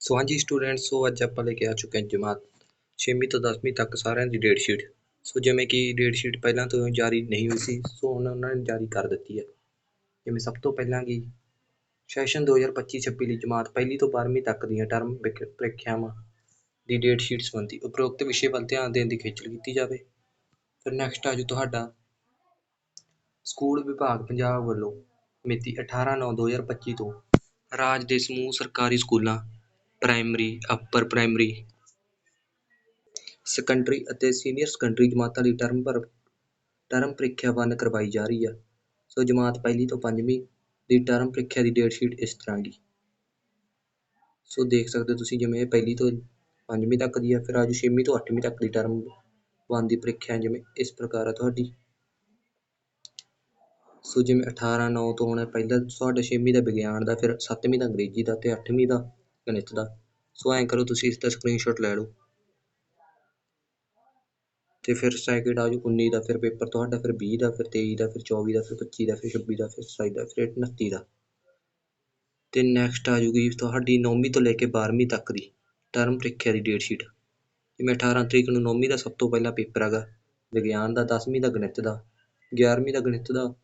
ਸੋ ਹਾਂਜੀ ਸਟੂਡੈਂਟਸ, ਸੋ ਅੱਜ ਆਪਾਂ ਲੈ ਕੇ ਆ ਚੁੱਕੇ ਹਾਂ ਜਮਾਤ 6ਵੀਂ ਤੋਂ 10ਵੀਂ ਤੱਕ ਸਾਰਿਆਂ ਦੀ ਡੇਟ ਸ਼ੀਟ ਸੋ ਜਿਵੇਂ ਕਿ ਡੇਟ ਸ਼ੀਟ ਪਹਿਲਾਂ ਤੋਂ ਜਾਰੀ ਨਹੀਂ ਹੋਈ ਸੀ, ਸੋ ਹੁਣ ਉਹਨਾਂ ਨੇ ਜਾਰੀ ਕਰ ਦਿੱਤੀ ਹੈ। ਜਿਵੇਂ ਸਭ ਤੋਂ ਪਹਿਲਾਂ ਕਿ ਸੈਸ਼ਨ 2025-26 ਲਈ ਜਮਾਤ ਪਹਿਲੀ ਤੋਂ 12ਵੀਂ ਤੱਕ ਦੀਆਂ ਟਰਮ ਪ੍ਰੀਖਿਆਵਾਂ ਦੀ ਡੇਟ ਸ਼ੀਟ ਸੰਬੰਧੀ ਉਪਰੋਕਤ ਵਿਸ਼ੇ ਵੱਲ ਧਿਆਨ ਦੇਣ ਦੀ ਖੇਚਲ ਕੀਤੀ ਜਾਵੇ। ਫਿਰ ਨੈਕਸਟ ਆ ਜੋ ਤੁਹਾਡਾ ਸਕੂਲ ਵਿਭਾਗ ਪੰਜਾਬ ਵੱਲੋਂ ਮਿਤੀ 18/9/2025 ਤੋਂ ਰਾਜ ਦੇ ਸਮੂਹ ਸਰਕਾਰੀ ਸਕੂਲਾਂ ਪ੍ਰਾਇਮਰੀ ਅਪਰ ਪ੍ਰਾਇਮਰੀ ਸੈਕੰਡਰੀ ਅਤੇ ਸੀਨੀਅਰ ਸੈਕੰਡਰੀ ਜਮਾਤਾਂ ਦੀ ਟਰਮ ਭਰ ਟਰਮ ਪ੍ਰੀਖਿਆ ਵੰਨ ਕਰਵਾਈ ਜਾ ਰਹੀ ਹੈ ਸੋ ਜਮਾਤ ਪਹਿਲੀ ਤੋਂ ਪੰਜਵੀਂ ਦੀ ਟਰਮ ਪ੍ਰੀਖਿਆ ਦੀ ਡੇਟ ਸ਼ੀਟ ਇਸ ਤਰ੍ਹਾਂ ਦੀ। ਸੋ ਦੇਖ ਸਕਦੇ ਹੋ ਤੁਸੀਂ ਜਿਵੇਂ ਇਹ ਪਹਿਲੀ ਤੋਂ ਪੰਜਵੀਂ ਤੱਕ ਦੀ ਆ, ਫਿਰ ਆਜੋ ਛੇਵੀਂ ਤੋਂ ਅੱਠਵੀਂ ਤੱਕ ਦੀ ਟਰਮ ਵੰਨ ਦੀ ਪ੍ਰੀਖਿਆ ਜਿਵੇਂ ਇਸ ਪ੍ਰਕਾਰ ਆ ਤੁਹਾਡੀ। ਸੋ ਜਿਵੇਂ 18 9 ਤੋਂ ਹੋਣਾ ਪਹਿਲਾ ਤੁਹਾਡਾ ਛੇਵੀਂ ਦਾ ਵਿਗਿਆਨ ਦਾ, ਫਿਰ ਸੱਤਵੀਂ ਦਾ ਅੰਗਰੇਜ਼ੀ ਦਾ ਤੇ ਅੱਠਵੀਂ ਦਾ ਗਣਿਤ ਦਾ। ਸੋ ਐਂ ਕਰੋ, ਤੁਸੀਂ ਇਸ ਦਾ ਸਕਰੀਨਸ਼ਾਟ ਲੈ ਲਓ। ਤੇ ਫਿਰ ਸੈਕਿੰਡ ਆ ਜਾਓ 19 ਦਾ ਫਿਰ ਪੇਪਰ ਤੁਹਾਡਾ, ਫਿਰ 20 ਦਾ, ਫਿਰ 23 ਦਾ, ਫਿਰ 24 ਦਾ, ਫਿਰ 25 ਦਾ, ਫਿਰ 26 ਦਾ, ਫਿਰ 27 ਦਾ, ਫਿਰ 29 ਦਾ। ਤੇ ਨੈਕਸਟ ਆ ਜੂਗੀ ਤੁਹਾਡੀ 9ਵੀਂ ਤੋਂ ਲੈ ਕੇ 12ਵੀਂ ਤੱਕ ਦੀ ਟਰਮ ਪ੍ਰੀਖਿਆ ਦੀ ਡੇਟ ਸ਼ੀਟ ਜਿਵੇਂ 18 ਤਰੀਕ ਨੂੰ 9ਵੀਂ ਦਾ ਸਭ ਤੋਂ ਪਹਿਲਾ ਪੇਪਰ ਹੈਗਾ, ਵਿਗਿਆਨ ਦਾ 10ਵੀਂ ਦਾ, ਗਣਿਤ ਦਾ 11ਵੀਂ ਦਾ, ਗਣਿਤ ਦਾ,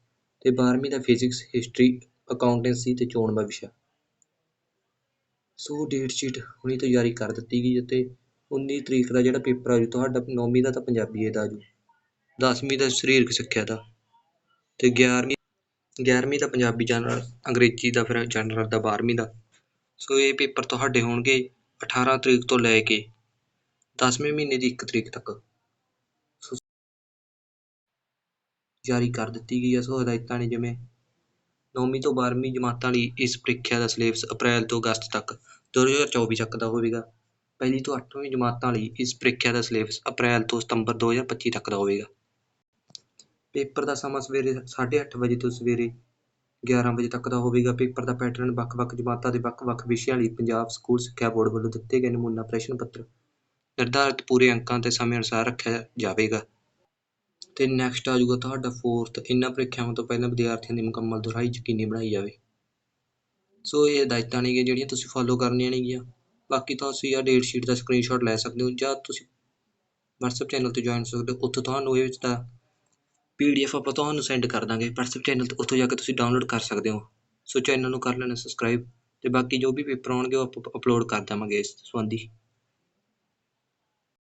ਤੇ 12ਵੀਂ ਦਾ ਫਿਜ਼ਿਕਸ ਹਿਸਟਰੀ ਅਕਾਊਂਟੈਂਸੀ ਤੇ ਚੋਣ ਦਾ ਵਿਸ਼ਾ। ਸੋ ਡੇਟ ਸ਼ੀਟ ਹੁਣੀ ਤੋਂ ਜਾਰੀ ਕਰ ਦਿੱਤੀ ਗਈ ਅਤੇ 19 ਤਰੀਕ ਦਾ ਜਿਹੜਾ ਪੇਪਰ ਆ ਜੂ, ਤੁਹਾਡਾ ਨੌਵੀਂ ਦਾ ਤਾਂ ਪੰਜਾਬੀ ਦਾ ਆ ਜੂ 10ਵੀਂ ਦਾ ਸਰੀਰਕ ਸਿੱਖਿਆ ਦਾ ਅਤੇ ਗਿਆਰਵੀਂ ਗਿਆਰਵੀਂ ਦਾ ਪੰਜਾਬੀ ਜਨਰਲ ਅੰਗਰੇਜ਼ੀ ਦਾ ਫਿਰ ਜਨਰਲ ਦਾ 12ਵੀਂ ਦਾ। ਸੋ ਇਹ ਪੇਪਰ ਤੁਹਾਡੇ ਹੋਣਗੇ 18 ਤਰੀਕ ਤੋਂ ਲੈ ਕੇ 10ਵੇਂ ਮਹੀਨੇ ਦੀ ਇੱਕ ਤਰੀਕ ਤੱਕ। ਜਾਰੀ ਕਰ ਦਿੱਤੀ ਗਈ ਹੈ ਸੋ ਹਦਾਇਤਾਂ ਨੇ ਜਿਵੇਂ ਨੌਵੀਂ ਤੋਂ 12ਵੀਂ ਜਮਾਤਾਂ ਲਈ ਇਸ ਪ੍ਰੀਖਿਆ ਦਾ ਸਿਲੇਬਸ ਅਪ੍ਰੈਲ ਤੋਂ ਅਗਸਤ ਤੱਕ 2024 ਤੱਕ ਦਾ ਹੋਵੇਗਾ। ਪਹਿਲੀ ਤੋਂ ਅੱਠਵੀਂ ਜਮਾਤਾਂ ਲਈ ਇਸ ਪ੍ਰੀਖਿਆ ਦਾ ਸਿਲੇਬਸ ਅਪ੍ਰੈਲ ਤੋਂ ਸਤੰਬਰ 2025 ਤੱਕ ਦਾ ਹੋਵੇਗਾ। ਪੇਪਰ ਦਾ ਸਮਾਂ ਸਵੇਰੇ 8:30 ਵਜੇ ਤੋਂ ਸਵੇਰੇ 11 ਵਜੇ ਤੱਕ ਦਾ ਹੋਵੇਗਾ। ਪੇਪਰ ਦਾ ਪੈਟਰਨ ਵੱਖ-ਵੱਖ ਜਮਾਤਾਂ ਦੇ ਵੱਖ-ਵੱਖ ਵਿਸ਼ਿਆਂ ਲਈ ਪੰਜਾਬ ਸਕੂਲ ਸਿੱਖਿਆ ਬੋਰਡ ਵੱਲੋਂ ਦਿੱਤੇ ਗਏ ਨਮੂਨਾ ਪ੍ਰਸ਼ਨ ਪੱਤਰ ਨਿਰਧਾਰਿਤ ਪੂਰੇ ਅੰਕਾਂ ਤੇ ਸਮੇਂ ਅਨੁਸਾਰ ਰੱਖਿਆ ਜਾਵੇਗਾ। ਅਤੇ ਨੈਕਸਟ ਆ ਜਾਊਗਾ ਤੁਹਾਡਾ ਫੋਰਥ ਇਹਨਾਂ ਪ੍ਰੀਖਿਆਵਾਂ ਤੋਂ ਪਹਿਲਾਂ ਵਿਦਿਆਰਥੀਆਂ ਦੀ ਮੁਕੰਮਲ ਦੁਹਰਾਈ ਯਕੀਨੀ ਬਣਾਈ ਜਾਵੇ। ਸੋ ਇਹ ਹਦਾਇਤਾਂ ਨੇਗੀਆਂ ਜਿਹੜੀਆਂ ਤੁਸੀਂ ਫੋਲੋ ਕਰਨੀਆਂ ਨੇਗੀਆਂ। ਬਾਕੀ ਤੁਸੀਂ ਆ ਡੇਟ ਸ਼ੀਟ ਦਾ ਸਕਰੀਨਸ਼ਾਟ ਲੈ ਸਕਦੇ ਹੋ ਜਾਂ ਤੁਸੀਂ WhatsApp ਚੈਨਲ ਤੇ ਜੁਆਇਨ ਸਕਦੇ ਹੋ। ਉੱਥੋਂ ਤੁਹਾਨੂੰ ਇਹ ਵਿੱਚ ਦਾ ਪੀਡੀਐਫ ਆਪਾਂ ਤੁਹਾਨੂੰ ਸੈਂਡ ਕਰ ਦਾਂਗੇ। WhatsApp ਚੈਨਲ ਤੇ ਉੱਥੋਂ ਜਾ ਕੇ ਤੁਸੀਂ ਡਾਊਨਲੋਡ ਕਰ ਸਕਦੇ ਹੋ। ਸੋ ਚੈਨਲ ਨੂੰ ਕਰ ਲੈਣਾ ਸਬਸਕ੍ਰਾਈਬ ਤੇ ਬਾਕੀ ਜੋ ਵੀ ਪੇਪਰ ਆਉਣਗੇ ਉਹ ਆਪਾਂ ਅਪਲੋਡ ਕਰ ਦੇਵਾਂਗੇ ਇਸ ਸੰਬੰਧੀ।